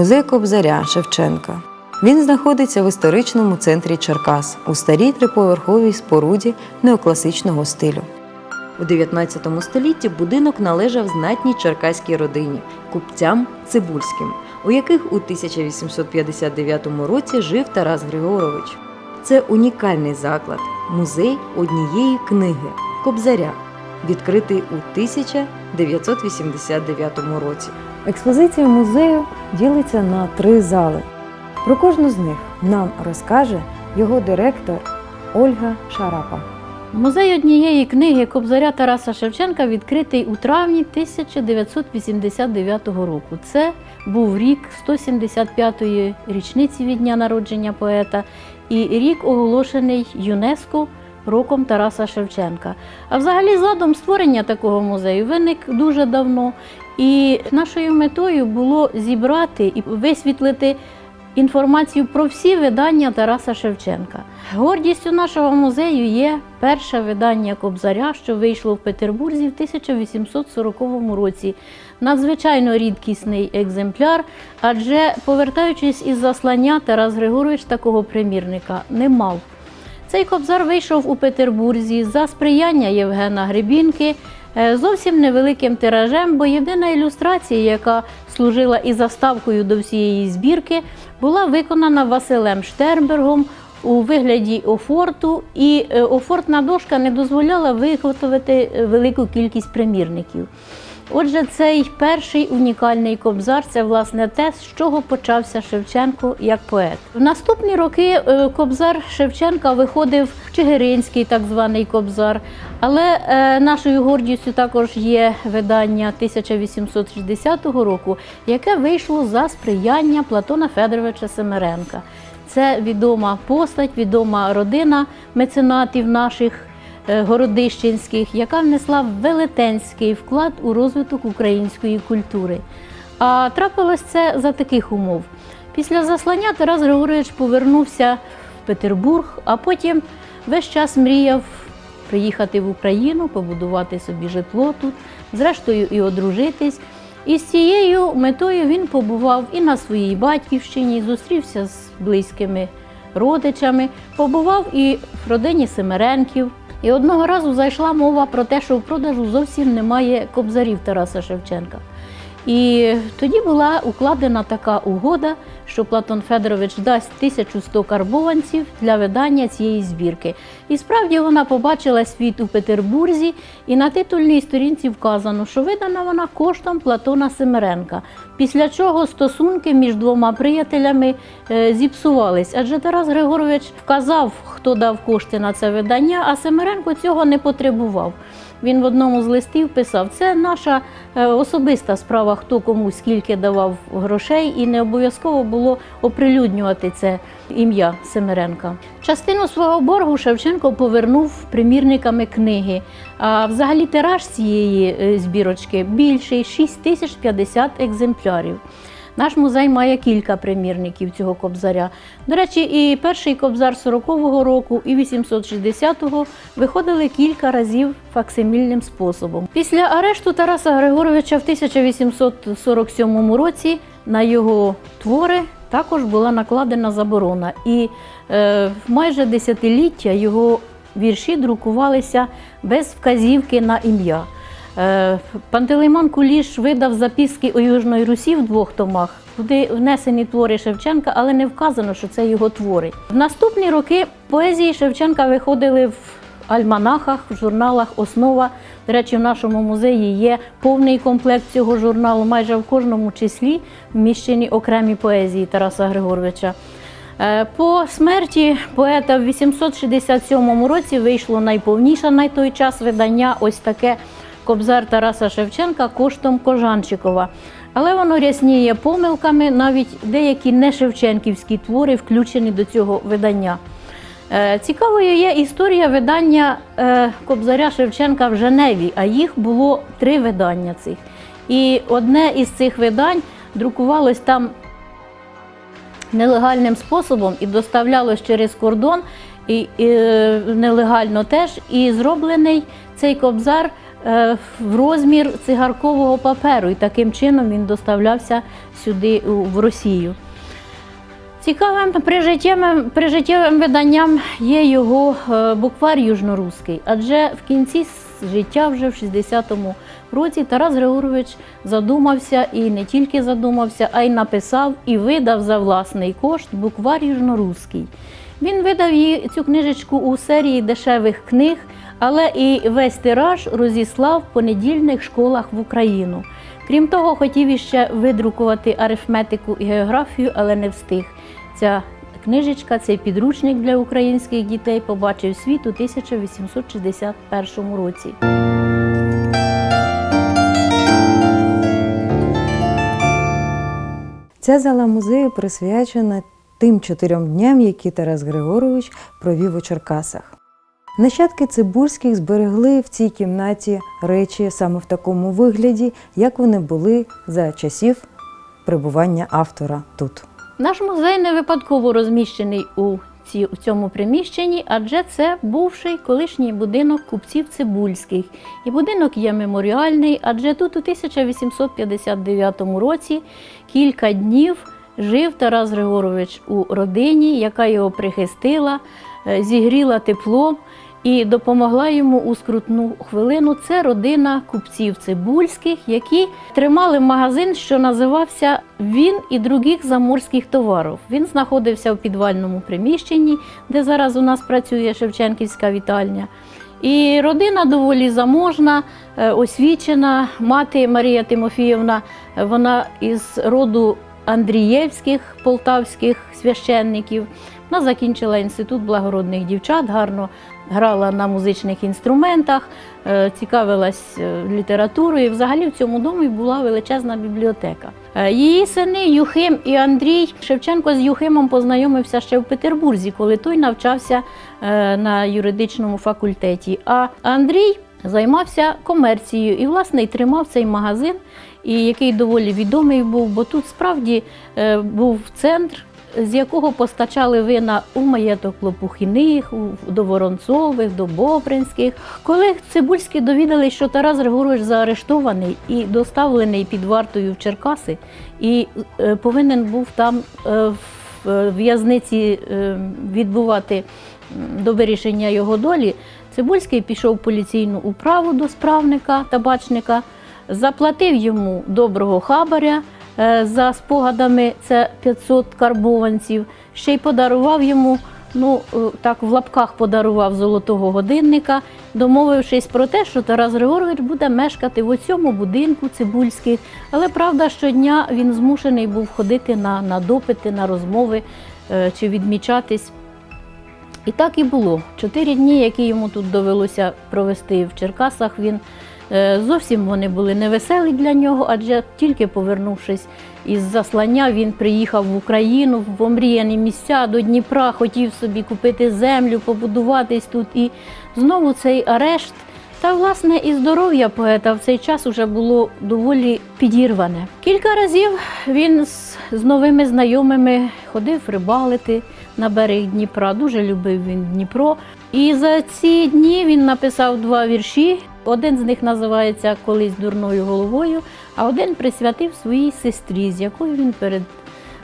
Музей Кобзаря Шевченка. Він знаходиться в історичному центрі Черкас у старій триповерховій споруді неокласичного стилю. У 19 столітті будинок належав знатній черкаській родині купцям Цибульським, у яких у 1859 році жив Тарас Григорович. Це унікальний заклад, музей однієї книги Кобзаря, відкритий у 1989 році. Експозиція музею ділиться на три зали. Про кожну з них нам розкаже його директор Ольга Шарапа. Музей однієї книги Кобзаря Тараса Шевченка відкритий у травні 1989 року. Це був рік 175-ї річниці від дня народження поета і рік оголошений ЮНЕСКО роком Тараса Шевченка. А взагалі задум створення такого музею виник дуже давно. І нашою метою було зібрати і висвітлити інформацію про всі видання Тараса Шевченка. Гордістю нашого музею є перше видання Кобзаря, що вийшло в Петербурзі в 1840 році. Надзвичайно рідкісний екземпляр, адже повертаючись із заслання, Тарас Григорович такого примірника не мав. Цей кобзар вийшов у Петербурзі за сприяння Євгена Гребінки е, зовсім невеликим тиражем, бо єдина ілюстрація, яка служила і заставкою до всієї збірки, була виконана Василем Штернбергом у вигляді офорту, і е, офортна дошка не дозволяла виготовити е, велику кількість примірників. Отже, цей перший унікальний кобзар це власне те, з чого почався Шевченко як поет. В наступні роки е, кобзар Шевченка виходив Чигиринський, так званий кобзар. Але е, нашою гордістю також є видання 1860 року, яке вийшло за сприяння Платона Федоровича Семеренка. Це відома постать, відома родина меценатів наших городищенських, яка внесла велетенський вклад у розвиток української культури. А трапилось це за таких умов. Після заслання Тарас Григорович повернувся в Петербург, а потім весь час мріяв приїхати в Україну, побудувати собі житло тут, зрештою і одружитись. І з цією метою він побував і на своїй батьківщині, зустрівся з близькими родичами, побував і в родині Семеренків. І одного разу зайшла мова про те, що в продажу зовсім немає кобзарів Тараса Шевченка. І тоді була укладена така угода, що Платон Федорович дасть 1100 карбованців для видання цієї збірки. І справді вона побачила світ у Петербурзі, і на титульній сторінці вказано, що видана вона коштом Платона Семеренка. Після чого стосунки між двома приятелями е, зіпсувались, адже Тарас Григорович вказав, хто дав кошти на це видання, а Семеренко цього не потребував. Він в одному з листів писав: це наша е, особиста справа, хто кому скільки давав грошей, і не обов'язково було оприлюднювати це ім'я Семеренка. Частину свого боргу Шевченко повернув примірниками книги. А взагалі тираж цієї е, збірочки більший 6050 екземплярів. Наш музей має кілька примірників цього кобзаря. До речі, і перший кобзар 40-го року, і 860-го виходили кілька разів факсимільним способом. Після арешту Тараса Григоровича в 1847 році на його твори також була накладена заборона. І е, майже десятиліття його вірші друкувалися без вказівки на ім'я. Е, Пантелеймон Куліш видав записки у Южної Русі в двох томах, куди внесені твори Шевченка, але не вказано, що це його твори. В наступні роки поезії Шевченка виходили в альманахах, в журналах Основа. До речі, в нашому музеї є повний комплект цього журналу. Майже в кожному числі вміщені окремі поезії Тараса Григоровича. Е, По смерті поета в 867 році вийшло найповніше на той час видання ось таке Кобзар Тараса Шевченка коштом Кожанчикова. Але воно рясніє помилками, навіть деякі не шевченківські твори включені до цього видання. Е, Цікавою є історія видання е, Кобзаря Шевченка в Женеві, а їх було три видання цих. І одне із цих видань друкувалось там нелегальним способом і доставлялось через кордон, і, і е, нелегально теж. І зроблений цей кобзар в розмір цигаркового паперу, і таким чином він доставлявся сюди в Росію. Цікавим прижиттєвим, прижиттєвим виданням є його е, буквар южноруський, адже в кінці життя, вже в 60-му році, Тарас Григорович задумався і не тільки задумався, а й написав і видав за власний кошт буквар южноруський. Він видав її цю книжечку у серії дешевих книг, але і весь тираж розіслав по недільних школах в Україну. Крім того, хотів іще видрукувати арифметику і географію, але не встиг. Ця книжечка, цей підручник для українських дітей побачив світ у 1861 році. Ця зала музею присвячена тим чотирьом дням, які Тарас Григорович провів у Черкасах. Нащадки Цибульських зберегли в цій кімнаті речі саме в такому вигляді, як вони були за часів перебування автора тут. Наш музей не випадково розміщений у ці, в цьому приміщенні, адже це бувший колишній будинок купців Цибульських. І будинок є меморіальний, адже тут у 1859 році кілька днів жив Тарас Григорович у родині, яка його прихистила, е, зігріла теплом і допомогла йому у скрутну хвилину. Це родина купців цибульських, які тримали магазин, що називався Він і других заморських товарів. Він знаходився в підвальному приміщенні, де зараз у нас працює Шевченківська вітальня. І родина доволі заможна, е, освічена. Мати Марія Тимофіївна, вона із роду Андрієвських полтавських священників. Вона закінчила інститут благородних дівчат, гарно грала на музичних інструментах, е, цікавилась е, літературою. Взагалі в цьому домі була величезна бібліотека. Е, Її сини Юхим і Андрій Шевченко з Юхимом познайомився ще в Петербурзі, коли той навчався на юридичному факультеті. А Андрій займався комерцією і, власне, і тримав цей магазин, і який доволі відомий був, бо тут справді е, був центр з якого постачали вина у маєток Лопухіних, до Воронцових, до Бобринських. Коли Цибульські довідались, що Тарас Григорович заарештований і доставлений під вартою в Черкаси, і е, повинен був там е, в в'язниці відбувати до вирішення його долі, Цибульський пішов в поліційну управу до справника табачника, заплатив йому доброго хабаря. Е, За спогадами це 500 карбованців. Ще й подарував йому, ну е, так в лапках подарував золотого годинника, домовившись про те, що Тарас Григорович буде мешкати в цьому будинку цибульських. Але правда, щодня він змушений був ходити на, на допити, на розмови е, чи відмічатись. І так і було. Чотири дні, які йому тут довелося провести в Черкасах, він зовсім вони були невеселі для нього, адже тільки повернувшись із заслання, він приїхав в Україну в омріяні місця до Дніпра, хотів собі купити землю, побудуватись тут. І знову цей арешт. Та, власне, і здоров'я поета в цей час уже було доволі підірване. Кілька разів він з новими знайомими ходив рибалити на берег Дніпра. Дуже любив він Дніпро. І за ці дні він написав два вірші. Один з них називається Колись дурною головою, а один присвятив своїй сестрі, з якою він перед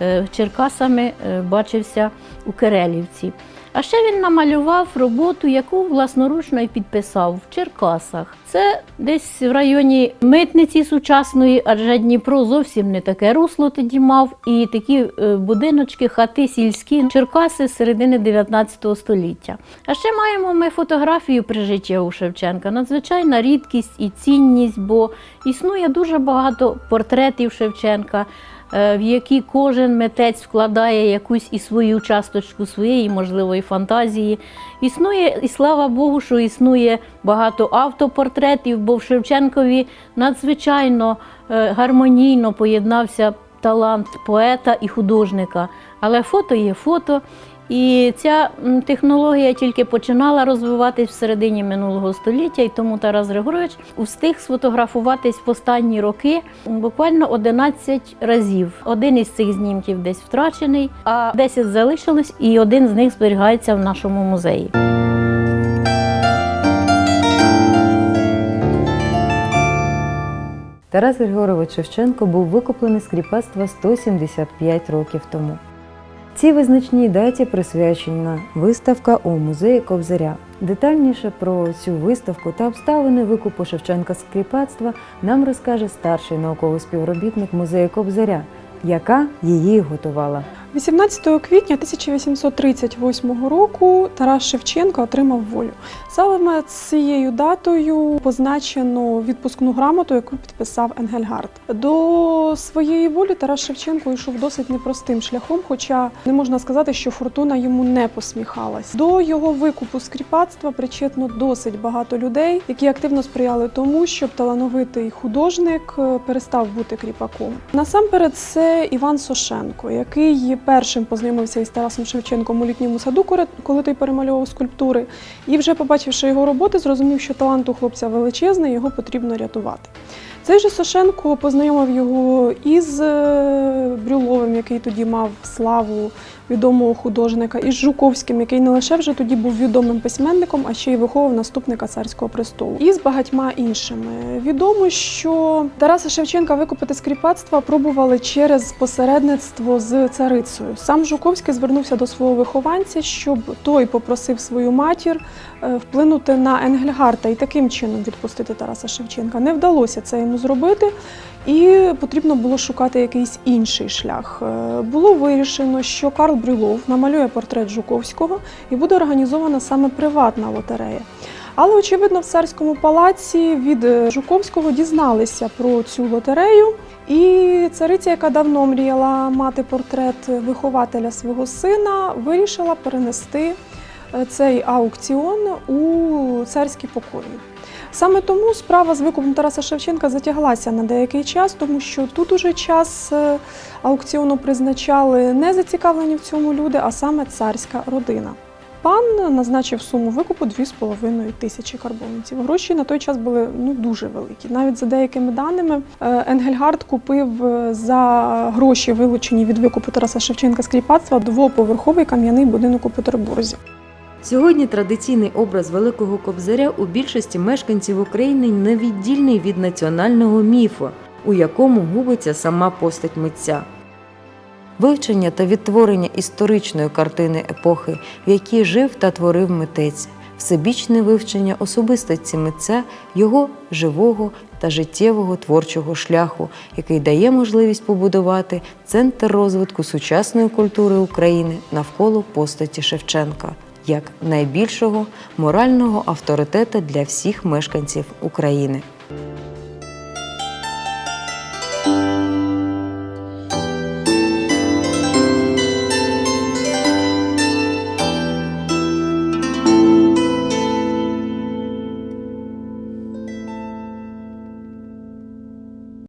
е, Черкасами е, бачився у Керелівці. А ще він намалював роботу, яку власноручно і підписав в Черкасах. Це десь в районі митниці сучасної, адже Дніпро зовсім не таке русло тоді мав, і такі е, будиночки, хати сільські Черкаси з середини 19 століття. А ще маємо ми фотографію при житті у Шевченка. Надзвичайна рідкість і цінність, бо існує дуже багато портретів Шевченка в які кожен митець вкладає якусь і свою часточку своєї можливої фантазії. Існує, і слава Богу, що існує багато автопортретів, бо в Шевченкові надзвичайно е, гармонійно поєднався талант поета і художника. Але фото є фото. І ця технологія тільки починала розвиватись в середині минулого століття, і тому Тарас Григорович встиг сфотографуватись в останні роки буквально 11 разів. Один із цих знімків десь втрачений, а 10 залишилось, і один з них зберігається в нашому музеї. Тарас Григорович Шевченко був викуплений з кріпацтва 175 років тому. Цій визначній даті присвячена виставка у музеї Кобзаря. Детальніше про цю виставку та обставини викупу Шевченка з кріпацтва нам розкаже старший науковий співробітник музею Кобзаря, яка її готувала. 18 квітня 1838 року Тарас Шевченко отримав волю. Саме цією датою позначено відпускну грамоту, яку підписав Енгельгард. До своєї волі Тарас Шевченко йшов досить непростим шляхом, хоча не можна сказати, що фортуна йому не посміхалась. До його викупу з причетно досить багато людей, які активно сприяли тому, щоб талановитий художник е, перестав бути кріпаком. Насамперед, це Іван Сошенко, який першим познайомився із Тарасом Шевченком у літньому саду, коли- той перемальовував скульптури, і вже побачивши його роботи, зрозумів, що талант у хлопця величезний, його потрібно рятувати. Цей же Сошенко познайомив його із е, Брюловим, який тоді мав славу відомого художника, із Жуковським, який не лише вже тоді був відомим письменником, а ще й виховував наступника царського престолу, і з багатьма іншими. Відомо, що Тараса Шевченка викупити з кріпацтва пробували через посередництво з царицею. Сам Жуковський звернувся до свого вихованця, щоб той попросив свою матір е, вплинути на Енгельгарта і таким чином відпустити Тараса Шевченка. Не вдалося це йому зробити, і потрібно було шукати якийсь інший шлях. Е, Було вирішено, що Карл Брюлов намалює портрет Жуковського і буде організована саме приватна лотерея. Але, очевидно, в царському палаці від е, Жуковського дізналися про цю лотерею. І цариця, яка давно мріяла мати портрет вихователя свого сина, вирішила перенести е, цей аукціон у царські покої. Саме тому справа з викупом Тараса Шевченка затяглася на деякий час, тому що тут уже час е, аукціону призначали не зацікавлені в цьому люди, а саме царська родина. Пан назначив суму викупу 2,5 тисячі карбованців. Гроші на той час були ну дуже великі. Навіть за деякими даними е, Енгельгард купив е, за гроші, вилучені від викупу Тараса Шевченка з кріпацтва, двоповерховий кам'яний будинок у Петербурзі. Сьогодні традиційний образ Великого Кобзаря у більшості мешканців України невіддільний від національного міфу, у якому губиться сама постать митця. Вивчення та відтворення історичної картини епохи, в якій жив та творив митець, всебічне вивчення особистості митця, його живого та життєвого творчого шляху, який дає можливість побудувати центр розвитку сучасної культури України навколо постаті Шевченка як найбільшого морального авторитета для всіх мешканців України.